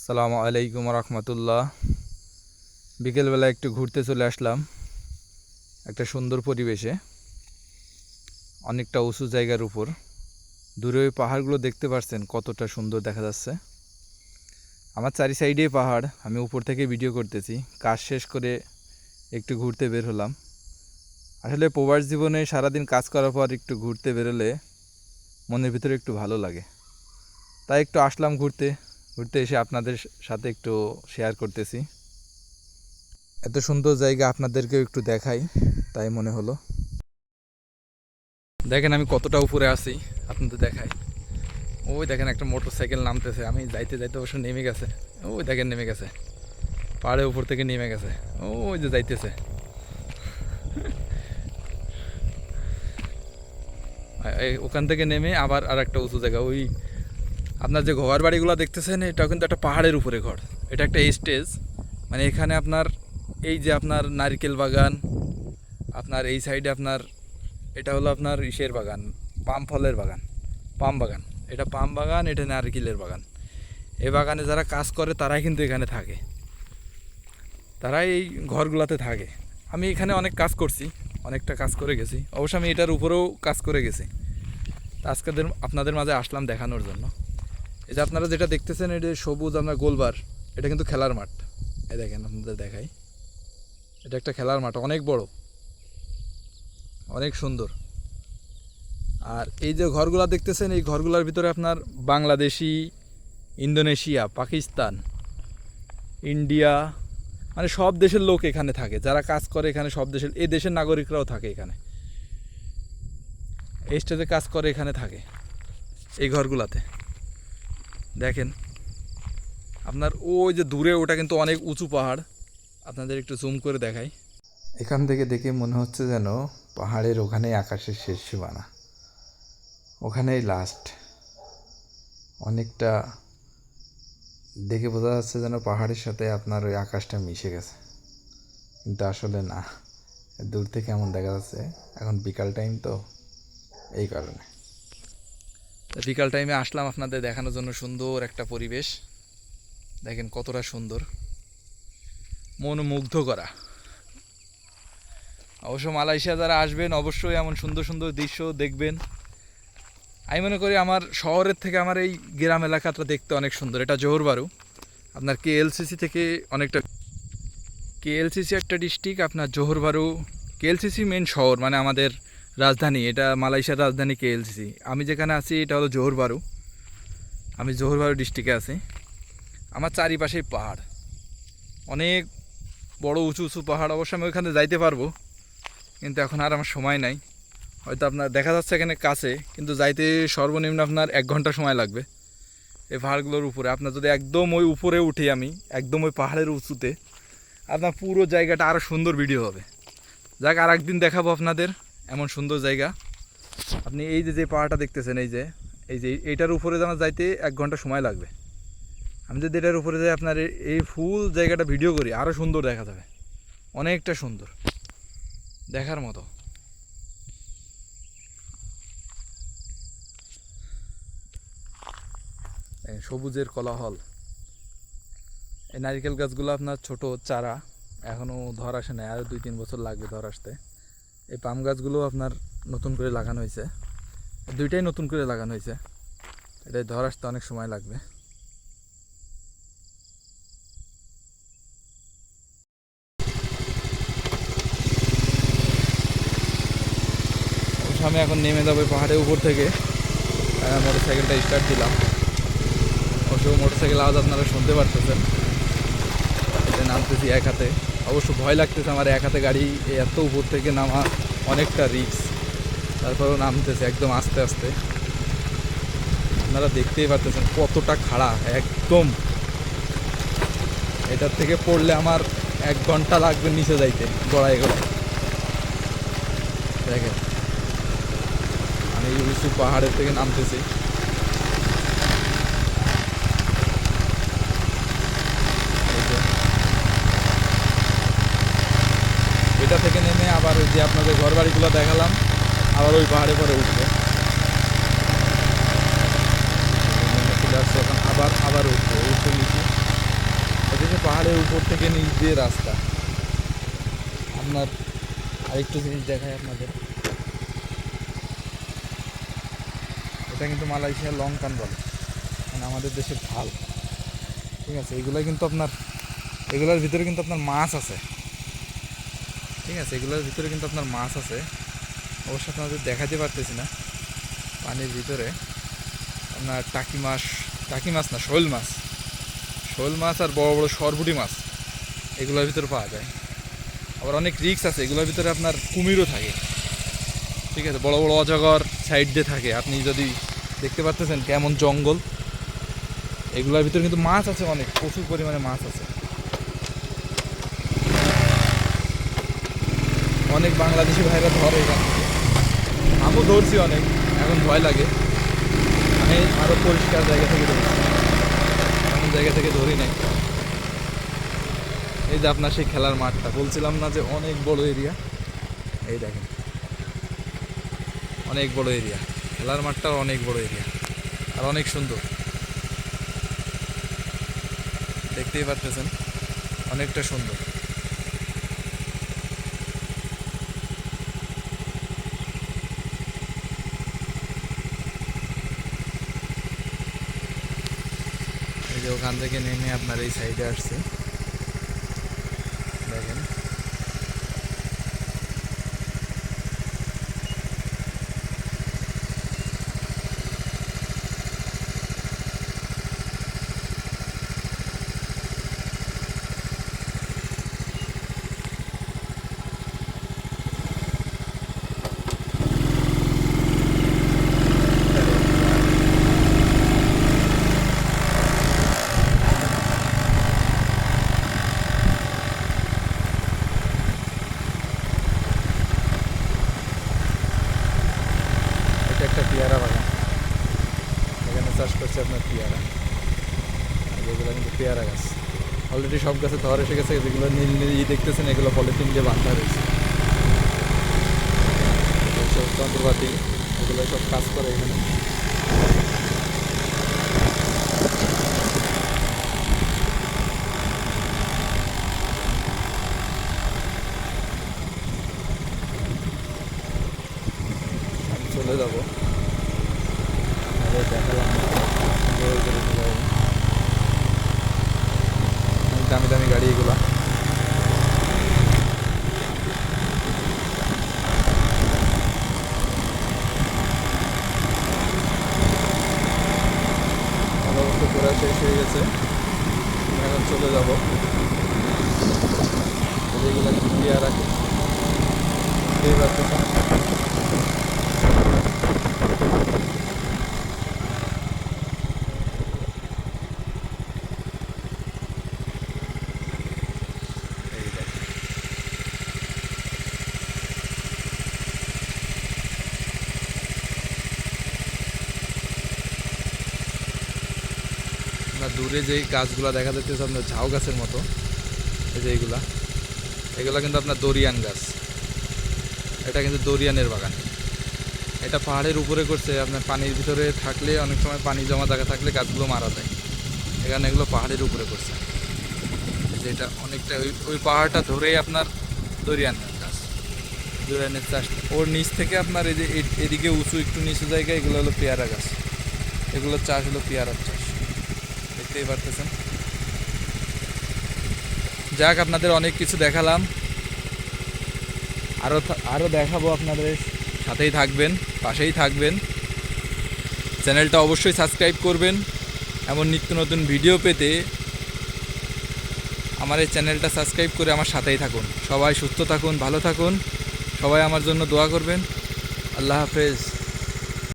আসসালামু আলাইকুম রহমতুল্লাহ। বিকেলবেলা একটু ঘুরতে চলে আসলাম, একটা সুন্দর পরিবেশে, অনেকটা উঁচু জায়গার উপর। দূরে ওই পাহাড়গুলো দেখতে পাচ্ছেন কতটা সুন্দর দেখা যাচ্ছে। আমার চারি সাইডেই পাহাড়, আমি উপর থেকে ভিডিও করতেছি, কাজ শেষ করে একটু ঘুরতে বের হলাম। আসলে প্রবাস জীবনে সারাদিন কাজ করার পর একটু ঘুরতে বেরোলে মনের ভিতরে একটু ভালো লাগে। তাই একটু আসলাম ঘুরতে ঘুরতে এসে আপনাদের সাথে একটু শেয়ার করতেছি। এত সুন্দর জায়গা আপনাদেরকেও একটু দেখাই, তাই মনে হলো। দেখেন আমি কতটা উপরে আছি, আপনাদের দেখাই। ওই দেখেন একটা মোটর সাইকেল নামতেছে, আমি যাইতে যাইতে অবশ্য নেমে গেছে। ওই দেখেন নেমে গেছে। পাহাড়ের উপর থেকে নেমে গেছে। ওই যে যাইতেছে। ওখান থেকে নেমে আবার আর একটা উঁচু জায়গা, ওই আপনার যে ঘর বাড়িগুলো দেখতেছেন, এটাও কিন্তু একটা পাহাড়ের উপরে ঘর। এটা একটা স্টেজ। মানে এখানে আপনার এই যে আপনার নারকেল বাগান, আপনার এই সাইডে আপনার, এটা হলো আপনার ইসের বাগান, পাম ফলের বাগান, পাম বাগান। এটা পাম বাগান, এটা নারকেলের বাগান। এই বাগানে যারা কাজ করে, তারাই কিন্তু এখানে থাকে। তারাই এই ঘরগুলোতে থাকে। আমি এখানে অনেক কাজ করছি, অনেকটা কাজ করে গেছি। অবশ্য আমি এটার উপরেও কাজ করে গেছি। আজকে আপনাদের মাঝে আসলাম দেখানোর জন্য। এই যে আপনারা যেটা দেখতেছেন এটা সবুজ আপনার গোলবার, এটা কিন্তু খেলার মাঠ। এই দেখেন, আপনাদের দেখাই। এটা একটা খেলার মাঠ, অনেক বড়। অনেক সুন্দর। আর এই যে ঘরগুলা দেখতেছেন, এই ঘরগুলোর ভিতরে আপনার বাংলাদেশি, ইন্দোনেশিয়া, পাকিস্তান, ইন্ডিয়া মানে সব দেশের লোক এখানে থাকে। যারা কাজ করে এখানে সব দেশের, এই দেশের নাগরিকরাও থাকে এখানে। এই স্টেজে কাজ করে এখানে থাকে, এই ঘরগুলাতে। দেখেন, আপনার ওই যে দূরে ওটা কিন্তু অনেক উঁচু পাহাড়। আপনাদের একটু জুম করে দেখাই। এখান থেকে দেখে মনে হচ্ছে যেন পাহাড়ের ওখানেই আকাশের শেষ সীমানা। ওখানেই লাস্ট অনেকটা দেখে বোঝা যাচ্ছে যেন পাহাড়ের সাথে আপনার ওই আকাশটা মিশে গেছে। কিন্তু আসলে না, দূর থেকে এমন দেখা যাচ্ছে, এখন বিকাল টাইম তো এই কারণে। বিকাল টাইমে আসলাম আপনাদের দেখানোর জন্য সুন্দর একটা পরিবেশ। দেখেন কতটা সুন্দর। মন মুগ্ধ করা অবশ্য মালয়েশিয়া যারা আসবেন, অবশ্যই এমন সুন্দর সুন্দর দৃশ্য দেখবেন। আমি মনে করি আমার শহরের থেকে আমার এই গ্রাম এলাকাটা দেখতে অনেক সুন্দর। এটা জোহরবারু আপনার কেএলসিসি থেকে অনেকটা কেএলসিসি একটা ডিস্ট্রিক্ট আপনার জোহরবারু কেএলসিসি মেন শহর মানে আমাদের রাজধানী, এটা মালয়েশিয়ার রাজধানী কেএলসিসি। আমি যেখানে আছি, এটা হলো জোহরবারু। আমি জোহরবারু ডিস্ট্রিক্টে আছি। আমার চারিপাশেই পাহাড়। অনেক বড় উঁচু উঁচু পাহাড়, অবশ্য আমি ওইখানে যাইতে পারব। কিন্তু এখন আর আমার সময় নাই। হয়তো আপনার দেখা যাচ্ছে এখানে কাছে, কিন্তু যাইতে সর্বনিম্ন আপনার এক ঘণ্টা সময় লাগবে। এই পাহাড়গুলোর উপরে। আপনার যদি একদম ওই উপরে উঠি আমি, একদম ওই পাহাড়ের উঁচুতে, আপনার পুরো জায়গাটা আরও সুন্দর ভিডিও হবে। যাক আর একদিন দেখাবো আপনাদের। এমন সুন্দর জায়গা। আপনি এই যে যে পাহাড়টা দেখতেছেন, এই যে এই যে, এইটার উপরে আমার যাইতে এক ঘণ্টা সময় লাগবে। আমি যদি এটার উপরে যাই, আপনার এই- ফুল জায়গাটা ভিডিও করি আরও সুন্দর দেখা যাবে। অনেকটা সুন্দর। দেখার মতো। সবুজের কলাহল। এই নারকেল গাছগুলো আপনার ছোট চারা এখনও ধর আসে নাই আরও দুই তিন বছর লাগবে ধর আসতে। এই পাম গাছগুলো আপনার নতুন করে লাগানো হয়েছে। দুইটাই নতুন করে লাগানো হয়েছে। এটাই ধর আসতে অনেক সময় লাগবে। আমি এখন নেমে যাব পাহাড়ের উপর থেকে। মোটর সাইকেলটা স্টার্ট দিলাম। অবশ্য মোটর সাইকেল আওয়াজ আপনারা শুনতে পারতেছেন। নামতেছি এক হাতে। অবশ্য ভয় লাগতেছে আমার এক হাতে গাড়ি এত উপর থেকে নামা অনেকটা রিস্ক তারপরেও নামতেছে একদম আস্তে আস্তে। আপনারা দেখতেই পারতেছেন কতটা খাড়া, একদম। এটার থেকে পড়লে আমার এক ঘণ্টা লাগবে নিচে যাইতে গড়াই গড়াই দেখেন। আমি উঁচু পাহাড়ের থেকে নামতেছি এই যে। এটা থেকে নেমে আবার ওই যে আপনাদের ঘর বাড়িগুলো দেখালাম, আবার ওই পাহাড়ে পরে উঠবে। এখন আবার আবার উঠবে উঠে নিচে। পাহাড়ের উপর থেকে নিচ দিয়ে রাস্তা। আপনার আরেকটু জিনিস দেখায় আপনাদের। এটা কিন্তু মালয়েশিয়ার লং কান বলে। মানে আমাদের দেশের খাল ঠিক আছে এগুলো কিন্তু আপনার, এগুলোর ভিতরে কিন্তু আপনার মাছ আছে। ঠিক আছে, এগুলোর ভিতরে কিন্তু আপনার মাছ আছে। অবশ্য আপনাদের দেখাতে পারতেছি না, পানির ভিতরে আপনার টাকি মাছ টাকি মাছ না, শোল মাছ। শোল মাছ আর বড় বড় সরপুটি মাছ, এগুলোর ভিতরে পাওয়া যায়। আবার অনেক রিক্স আছে, এগুলোর ভিতরে আপনার কুমিরও থাকে। ঠিক আছে, বড় বড় অজগর সাইড দিয়ে থাকে। আপনি যদি দেখতে পাচ্তেছেন কেমন জঙ্গল, এগুলোর ভিতরে কিন্তু মাছ আছে অনেক, প্রচুর পরিমাণে মাছ আছে। অনেক বাংলাদেশি ভাইরা ধরে এখান থেকে। আমিও ধরছি অনেক, এখন ভয় লাগে। আমি আরও পরিষ্কার জায়গা থেকে ধরছি। এমন জায়গা থেকে ধরি নাই। এই যে আপনার সেই খেলার মাঠটা, বলছিলাম না যে অনেক বড় এরিয়া। এই দেখেন, অনেক বড় এরিয়া। খেলার মাঠটাও অনেক বড় এরিয়া, আর অনেক সুন্দর। দেখতেই পারতেছেন, অনেকটা সুন্দর। ওখান থেকে নেমে আপনার এই সাইডে আসছে। দেখেন এটা একটা পেয়ারা বাগান করছে আপনার পেয়ারা। এগুলো কিন্তু পেয়ারা গাছ। অলরেডি সব গাছে ধর এসে গেছে, যেগুলো নীল নীল ই দেখতেছেন, এগুলো পলিথিন দিয়ে বাঁধা রয়েছে। সব যন্ত্রপাতি, এগুলো সব কাজ করে এখানে। চলে যাব। দেখালাম দামি দামি গাড়ি এগুলা। ঘোরা শেষ হয়ে গেছে। এখন চলে যাব। এগুলো কিন্তু পেয়ারা বুঝতেই পারতেছেন এই দেখেন। আপনার দূরে যেই গাছগুলো দেখা যাচ্ছে আপনার ঝাউ গাছের মতো, এই যে এইগুলা, এগুলো কিন্তু আপনার দরিয়ান গাছ। এটা কিন্তু দরিয়ানের বাগান। এটা পাহাড়ের উপরে করছে, আপনার পানির ভিতরে থাকলে অনেক সময় পানি জমা জায়গা থাকলে গাছগুলো মারা যায়। এখানে এগুলো পাহাড়ের উপরে করছে। যেটা অনেকটা ওই ওই পাহাড়টা ধরেই আপনার দরিয়ান গাছ। দরিয়ানের চাষ, ওর নিচ থেকে আপনার এই যে এদিকে উঁচু একটু নিচু জায়গায় এগুলো হলো পেয়ারা গাছ। এগুলো চাষ হলো পেয়ারার চাষ দেখতেই পারতেছেন। যাক, আপনাদের অনেক কিছু দেখালাম। আরও আরও দেখাবো আপনাদের সাথেই থাকবেন, পাশেই থাকবেন। চ্যানেলটা অবশ্যই সাবস্ক্রাইব করবেন। এমন নিত্য নতুন ভিডিও পেতে আমার এই চ্যানেলটা সাবস্ক্রাইব করে আমার সাথেই থাকুন। সবাই সুস্থ থাকুন, ভালো থাকুন। সবাই আমার জন্য দোয়া করবেন। আল্লাহ হাফেজ।